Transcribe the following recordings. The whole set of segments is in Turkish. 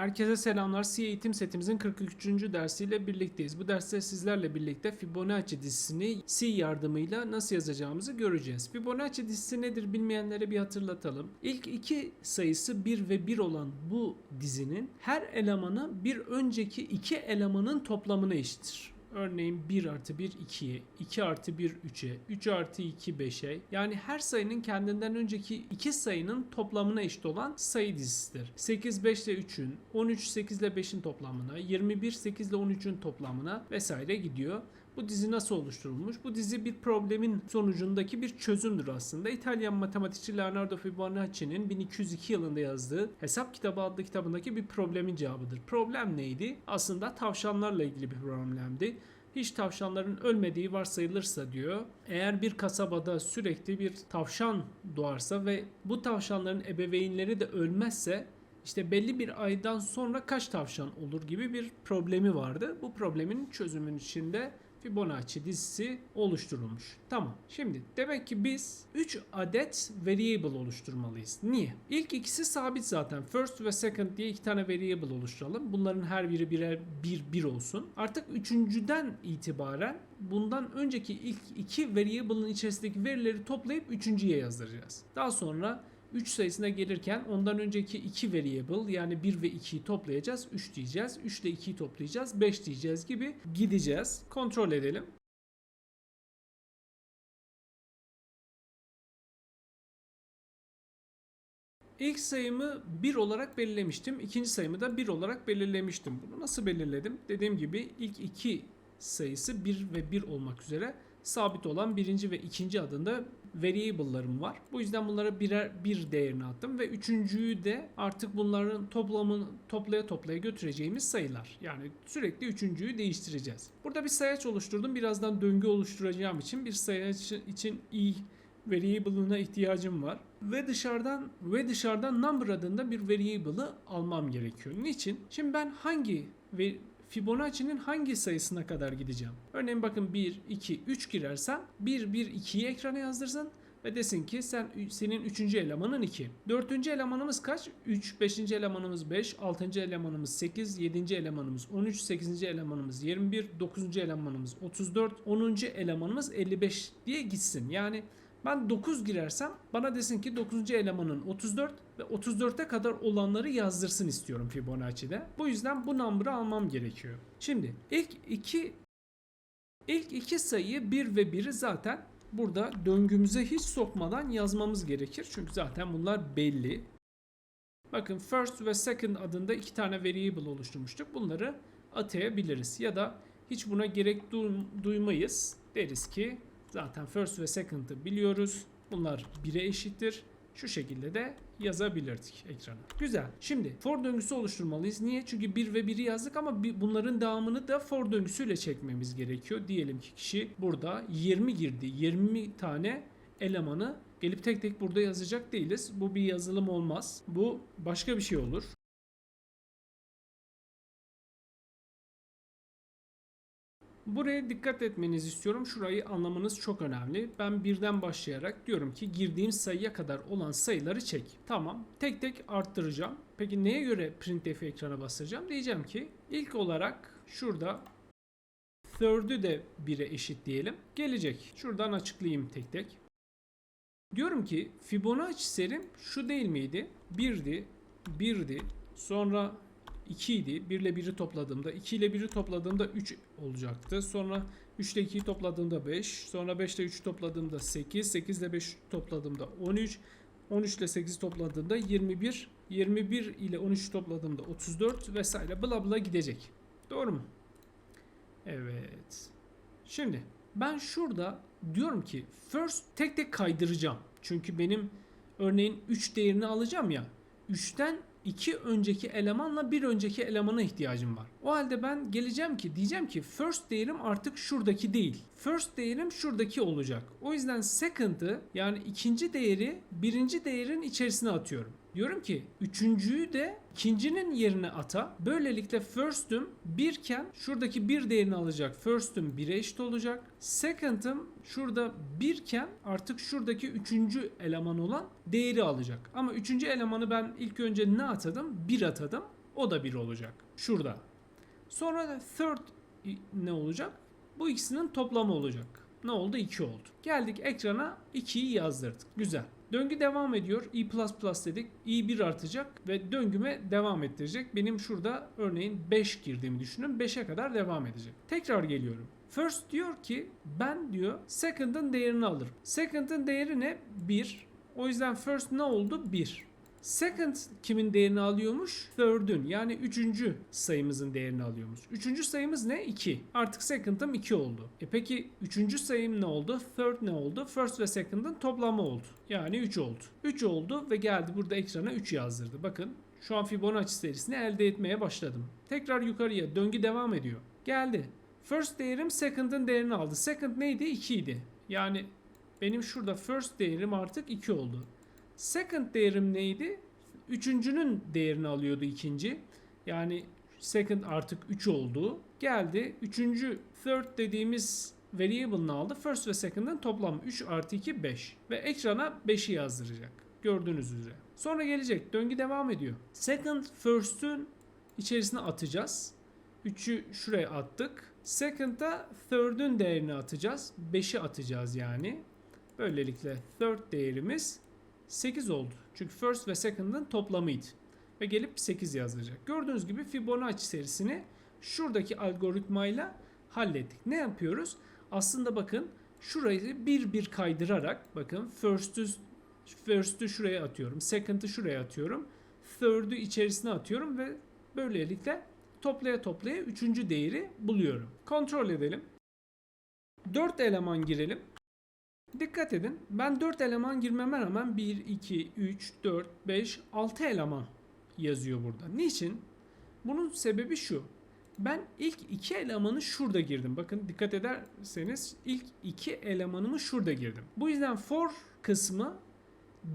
Herkese selamlar. C eğitim setimizin 43. dersiyle birlikteyiz. Bu derste sizlerle birlikte Fibonacci dizisini C yardımıyla nasıl yazacağımızı göreceğiz. Fibonacci dizisi nedir bilmeyenlere bir hatırlatalım. İlk iki sayısı 1 ve 1 olan bu dizinin her elemanı bir önceki iki elemanın toplamına eşittir. Örneğin 1 artı 1 2'ye, 2 artı 1 3'e, 3 artı 2 5'e. Yani her sayının kendinden önceki iki sayının toplamına eşit olan sayı dizisidir. 8 5 ile 3'ün, 13 8 ile 5'in toplamına, 21 8 ile 13'ün toplamına vesaire gidiyor. Bu dizi nasıl oluşturulmuş? Bu dizi bir problemin sonucundaki bir çözümdür aslında. İtalyan matematikçi Leonardo Fibonacci'nin 1202 yılında yazdığı Hesap Kitabı adlı kitabındaki bir problemin cevabıdır. Problem neydi? Aslında tavşanlarla ilgili bir problemdi. Hiç tavşanların ölmediği varsayılırsa diyor. Eğer bir kasabada sürekli bir tavşan doğarsa ve bu tavşanların ebeveynleri de ölmezse işte belli bir aydan sonra kaç tavşan olur gibi bir problemi vardı. Bu problemin çözümün içinde Fibonacci dizisi oluşturulmuş. Tamam. Şimdi demek ki biz 3 adet variable oluşturmalıyız. Niye? İlk ikisi sabit zaten. First ve second diye iki tane variable oluşturalım. Bunların her biri birer bir bir olsun. Artık üçüncüden itibaren bundan önceki ilk iki variable'ın içerisindeki verileri toplayıp üçüncüye yazdıracağız. Daha sonra 3 sayısına gelirken ondan önceki 2 variable yani 1 ve 2'yi toplayacağız. 3 diyeceğiz. 3 ile 2'yi toplayacağız. 5 diyeceğiz gibi gideceğiz. Kontrol edelim. İlk sayımı 1 olarak belirlemiştim. İkinci sayımı da 1 olarak belirlemiştim. Bunu nasıl belirledim? Dediğim gibi ilk iki sayısı 1 ve 1 olmak üzere sabit olan birinci ve ikinci adında variable'larım var. Bu yüzden bunlara birer bir değerini attım ve üçüncüyü de artık bunların toplamını toplaya toplaya götüreceğimiz sayılar. Yani sürekli üçüncüyü değiştireceğiz. Burada bir sayaç oluşturdum. Birazdan döngü oluşturacağım için bir sayaç için i variable'ına ihtiyacım var. Ve dışarıdan ve dışarıdan number adında bir variable'ı almam gerekiyor. Niçin? Şimdi ben hangi Fibonacci'nin hangi sayısına kadar gideceğim? Örneğin bakın 1, 2, 3 girersem 1, 1, 2'yi ekrana yazdırsın ve desin ki sen senin 3. elemanın 2. 4. elemanımız kaç? 3, 5. elemanımız 5, 6. elemanımız 8, 7. elemanımız 13, 8. elemanımız 21, 9. elemanımız 34, 10. elemanımız 55 diye gitsin. Yani ben 9 girersem bana desin ki 9. elemanın 34 ve 34'e kadar olanları yazdırsın istiyorum Fibonacci'de. Bu yüzden bu number'ı almam gerekiyor. Şimdi ilk iki ilk iki sayıyı 1 ve 1'i zaten burada döngümüze hiç sokmadan yazmamız gerekir. Çünkü zaten bunlar belli. Bakın first ve second adında iki tane variable oluşturmuştuk. Bunları atayabiliriz ya da hiç buna gerek du- duymayız. Deriz ki Zaten first ve second'ı biliyoruz. Bunlar 1'e eşittir. Şu şekilde de yazabilirdik ekrana. Güzel. Şimdi for döngüsü oluşturmalıyız. Niye? Çünkü 1 ve 1'i yazdık ama bunların devamını da for döngüsüyle çekmemiz gerekiyor. Diyelim ki kişi burada 20 girdi. 20 tane elemanı gelip tek tek burada yazacak değiliz. Bu bir yazılım olmaz. Bu başka bir şey olur. Buraya dikkat etmenizi istiyorum. Şurayı anlamanız çok önemli. Ben birden başlayarak diyorum ki girdiğim sayıya kadar olan sayıları çek. Tamam. Tek tek arttıracağım. Peki neye göre printf ekrana basacağım? Diyeceğim ki ilk olarak şurada third'ü de 1'e eşit diyelim. Gelecek. Şuradan açıklayayım tek tek. Diyorum ki Fibonacci serim şu değil miydi? 1'di, 1'di. Sonra 2 idi. 1 ile 1'i topladığımda 2 ile 1'i topladığımda 3 olacaktı. Sonra 3 ile 2'yi topladığımda 5. Sonra 5 ile 3'ü topladığımda 8. 8 ile 5 topladığımda 13. 13 ile 8 topladığımda 21. 21 ile 13 topladığımda 34 vesaire bla bla gidecek. Doğru mu? Evet. Şimdi ben şurada diyorum ki first tek tek kaydıracağım. Çünkü benim örneğin 3 değerini alacağım ya. 3'ten iki önceki elemanla bir önceki elemana ihtiyacım var. O halde ben geleceğim ki diyeceğim ki first değerim artık şuradaki değil. First değerim şuradaki olacak. O yüzden second'ı yani ikinci değeri birinci değerin içerisine atıyorum. Diyorum ki üçüncüyü de ikincinin yerine ata. Böylelikle first'üm birken şuradaki bir değerini alacak. First'üm 1'e eşit olacak. Second'ım şurada birken artık şuradaki üçüncü eleman olan değeri alacak. Ama üçüncü elemanı ben ilk önce ne atadım? 1 atadım. O da 1 olacak. Şurada. Sonra da third ne olacak? Bu ikisinin toplamı olacak. Ne oldu? 2 oldu. Geldik ekrana 2'yi yazdırdık. Güzel. Döngü devam ediyor. i++ dedik. i 1 artacak ve döngüme devam ettirecek. Benim şurada örneğin 5 girdiğimi düşünün. 5'e kadar devam edecek. Tekrar geliyorum. First diyor ki ben diyor second'ın değerini alırım. Second'ın değeri ne? 1. O yüzden first ne oldu? 1. Second kimin değerini alıyormuş? Third'ün yani üçüncü sayımızın değerini alıyormuş. Üçüncü sayımız ne? 2. Artık second'ım 2 oldu. E peki üçüncü sayım ne oldu? Third ne oldu? First ve second'ın toplamı oldu. Yani 3 oldu. 3 oldu ve geldi burada ekrana 3 yazdırdı. Bakın şu an Fibonacci serisini elde etmeye başladım. Tekrar yukarıya döngü devam ediyor. Geldi. First değerim second'ın değerini aldı. Second neydi? 2 idi. Yani benim şurada first değerim artık 2 oldu. Second değerim neydi? Üçüncünün değerini alıyordu ikinci. Yani second artık 3 oldu. Geldi. Üçüncü third dediğimiz variable'ını aldı. First ve second'ın toplamı 3 artı 2 5. Ve ekrana 5'i yazdıracak. Gördüğünüz üzere. Sonra gelecek. Döngü devam ediyor. Second first'ün içerisine atacağız. 3'ü şuraya attık. Second'da third'ün değerini atacağız. 5'i atacağız yani. Böylelikle third değerimiz 8 oldu. Çünkü first ve second'ın toplamıydı. Ve gelip 8 yazacak. Gördüğünüz gibi Fibonacci serisini şuradaki algoritmayla hallettik. Ne yapıyoruz? Aslında bakın şurayı bir bir kaydırarak bakın first'ü first'ü şuraya atıyorum. Second'ı şuraya atıyorum. Third'ü içerisine atıyorum ve böylelikle toplaya toplaya üçüncü değeri buluyorum. Kontrol edelim. 4 eleman girelim. Dikkat edin. Ben 4 eleman girmeme rağmen 1, 2, 3, 4, 5, 6 eleman yazıyor burada. Niçin? Bunun sebebi şu. Ben ilk iki elemanı şurada girdim. Bakın dikkat ederseniz ilk iki elemanımı şurada girdim. Bu yüzden for kısmı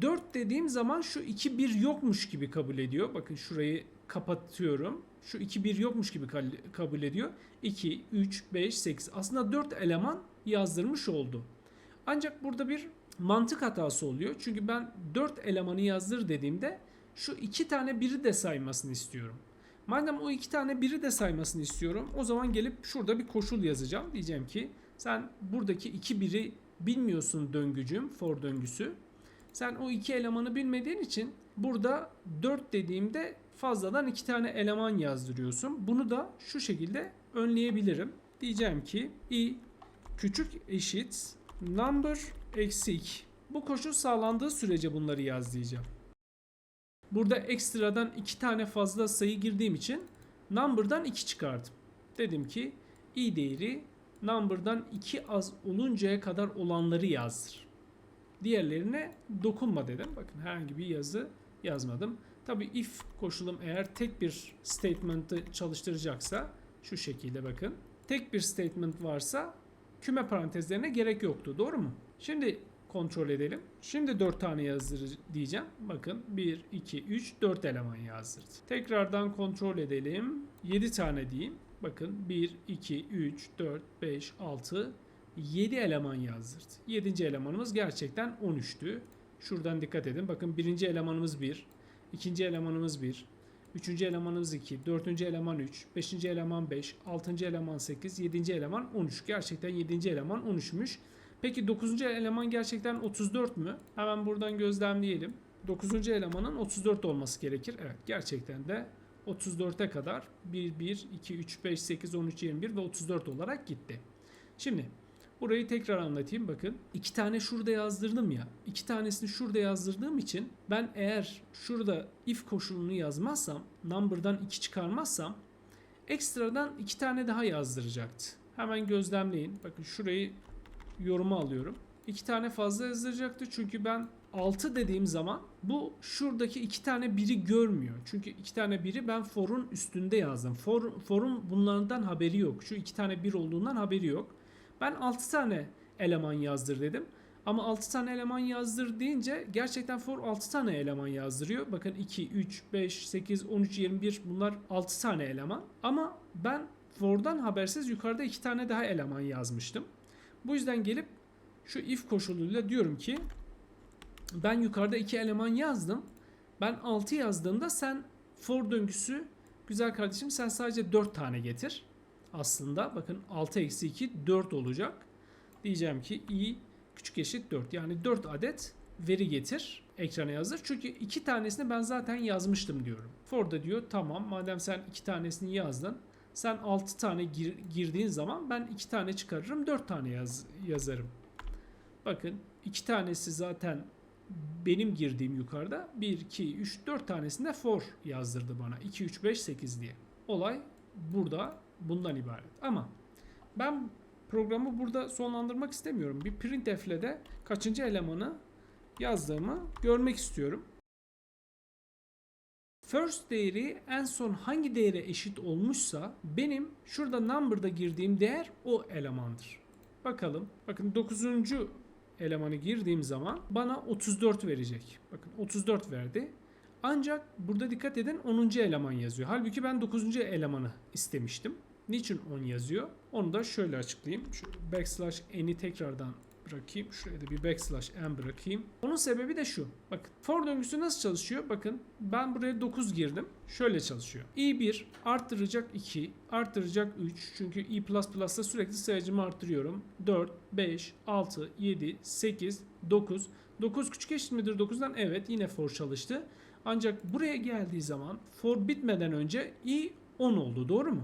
4 dediğim zaman şu 2 1 yokmuş gibi kabul ediyor. Bakın şurayı kapatıyorum. Şu 2 1 yokmuş gibi kabul ediyor. 2 3 5 8. Aslında 4 eleman yazdırmış oldu. Ancak burada bir mantık hatası oluyor. Çünkü ben 4 elemanı yazdır dediğimde şu iki tane biri de saymasını istiyorum. Madem o iki tane biri de saymasını istiyorum o zaman gelip şurada bir koşul yazacağım. Diyeceğim ki sen buradaki iki biri bilmiyorsun döngücüm for döngüsü. Sen o iki elemanı bilmediğin için burada 4 dediğimde fazladan iki tane eleman yazdırıyorsun. Bunu da şu şekilde önleyebilirim. Diyeceğim ki i küçük eşit number eksi 2. Bu koşul sağlandığı sürece bunları yaz diyeceğim. Burada ekstradan iki tane fazla sayı girdiğim için number'dan 2 çıkardım. Dedim ki i değeri number'dan 2 az oluncaya kadar olanları yazdır. Diğerlerine dokunma dedim. Bakın herhangi bir yazı yazmadım. Tabi if koşulum eğer tek bir statement'ı çalıştıracaksa şu şekilde bakın. Tek bir statement varsa küme parantezlerine gerek yoktu. Doğru mu? Şimdi kontrol edelim. Şimdi 4 tane yazdır diyeceğim. Bakın 1, 2, 3, 4 eleman yazdırdı. Tekrardan kontrol edelim. 7 tane diyeyim. Bakın 1, 2, 3, 4, 5, 6, 7 eleman yazdırdı. 7. elemanımız gerçekten 13'tü. Şuradan dikkat edin. Bakın birinci elemanımız 1, ikinci elemanımız 1, Üçüncü elemanımız 2, dördüncü eleman 3, beşinci eleman 5, altıncı eleman 8, yedinci eleman 13. Gerçekten yedinci eleman 13'müş. Peki 9. eleman gerçekten 34 mü? Hemen buradan gözlemleyelim. 9. elemanın 34 olması gerekir. Evet gerçekten de 34'e kadar 1, 1, 2, 3, 5, 8, 13, 21 ve 34 olarak gitti. Şimdi burayı tekrar anlatayım bakın. iki tane şurada yazdırdım ya. iki tanesini şurada yazdırdığım için ben eğer şurada if koşulunu yazmazsam number'dan 2 çıkarmazsam ekstradan iki tane daha yazdıracaktı. Hemen gözlemleyin. Bakın şurayı yoruma alıyorum. İki tane fazla yazdıracaktı çünkü ben 6 dediğim zaman bu şuradaki iki tane biri görmüyor. Çünkü iki tane biri ben for'un üstünde yazdım. For, for'un bunlardan haberi yok. Şu iki tane bir olduğundan haberi yok. Ben 6 tane eleman yazdır dedim. Ama 6 tane eleman yazdır deyince gerçekten for 6 tane eleman yazdırıyor. Bakın 2, 3, 5, 8, 13, 21 bunlar 6 tane eleman. Ama ben for'dan habersiz yukarıda 2 tane daha eleman yazmıştım. Bu yüzden gelip şu if koşuluyla diyorum ki ben yukarıda 2 eleman yazdım. Ben 6 yazdığımda sen for döngüsü Güzel kardeşim sen sadece 4 tane getir. Aslında bakın 6 eksi 2 4 olacak. Diyeceğim ki i küçük eşit 4. Yani 4 adet veri getir ekrana yazdır. Çünkü iki tanesini ben zaten yazmıştım diyorum. For da diyor tamam madem sen iki tanesini yazdın. Sen 6 tane gir- girdiğin zaman ben 2 tane çıkarırım 4 tane yaz- yazarım. Bakın iki tanesi zaten benim girdiğim yukarıda 1, 2, 3, 4 tanesinde for yazdırdı bana. 2, 3, 5, 8 diye. Olay burada bundan ibaret. Ama ben programı burada sonlandırmak istemiyorum. Bir printf ile de kaçıncı elemanı yazdığımı görmek istiyorum. First değeri en son hangi değere eşit olmuşsa benim şurada number'da girdiğim değer o elemandır. Bakalım. Bakın 9. elemanı girdiğim zaman bana 34 verecek. Bakın 34 verdi. Ancak burada dikkat edin 10. eleman yazıyor. Halbuki ben 9. elemanı istemiştim. Niçin 10 yazıyor? Onu da şöyle açıklayayım. Şu backslash n'i tekrardan bırakayım. Şuraya da bir backslash n bırakayım. Onun sebebi de şu. Bakın for döngüsü nasıl çalışıyor? Bakın ben buraya 9 girdim. Şöyle çalışıyor. i1 arttıracak 2, arttıracak 3. Çünkü i++'da sürekli sayacımı arttırıyorum. 4, 5, 6, 7, 8, 9. 9 küçük eşit midir 9'dan? Evet yine for çalıştı. Ancak buraya geldiği zaman for bitmeden önce i 10 oldu. Doğru mu?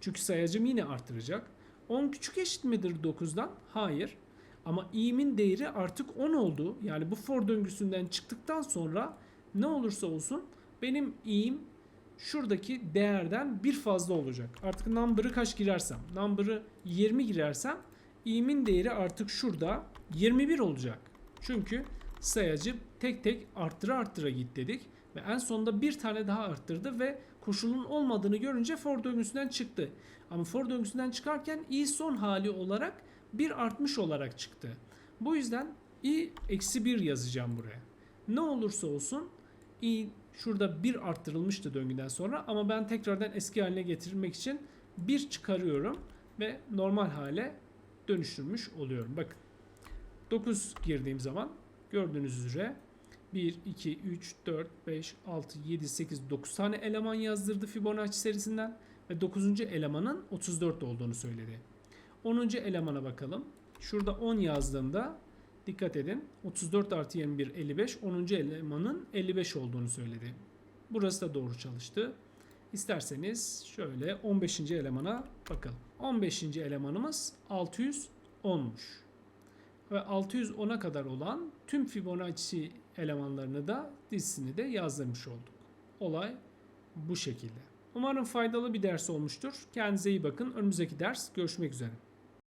Çünkü sayacım yine artıracak. 10 küçük eşit midir 9'dan? Hayır. Ama i'min değeri artık 10 oldu. Yani bu for döngüsünden çıktıktan sonra ne olursa olsun benim i'm şuradaki değerden bir fazla olacak. Artık number'ı kaç girersem, number'ı 20 girersem i'min değeri artık şurada 21 olacak. Çünkü sayacı tek tek arttıra arttıra git dedik ve en sonunda bir tane daha arttırdı ve koşulun olmadığını görünce for döngüsünden çıktı. Ama for döngüsünden çıkarken i son hali olarak bir artmış olarak çıktı. Bu yüzden i eksi 1 yazacağım buraya. Ne olursa olsun i şurada bir arttırılmıştı döngüden sonra ama ben tekrardan eski haline getirmek için bir çıkarıyorum ve normal hale dönüştürmüş oluyorum. Bakın 9 girdiğim zaman gördüğünüz üzere 1, 2, 3, 4, 5, 6, 7, 8, 9 tane eleman yazdırdı Fibonacci serisinden ve 9. elemanın 34 olduğunu söyledi. 10. elemana bakalım. Şurada 10 yazdığımda dikkat edin 34 artı 21 55 10. elemanın 55 olduğunu söyledi. Burası da doğru çalıştı. İsterseniz şöyle 15. elemana bakalım. 15. elemanımız 610'muş. Ve 610'a kadar olan tüm Fibonacci elemanlarını da dizisini de yazdırmış olduk. Olay bu şekilde. Umarım faydalı bir ders olmuştur. Kendinize iyi bakın. Önümüzdeki ders görüşmek üzere.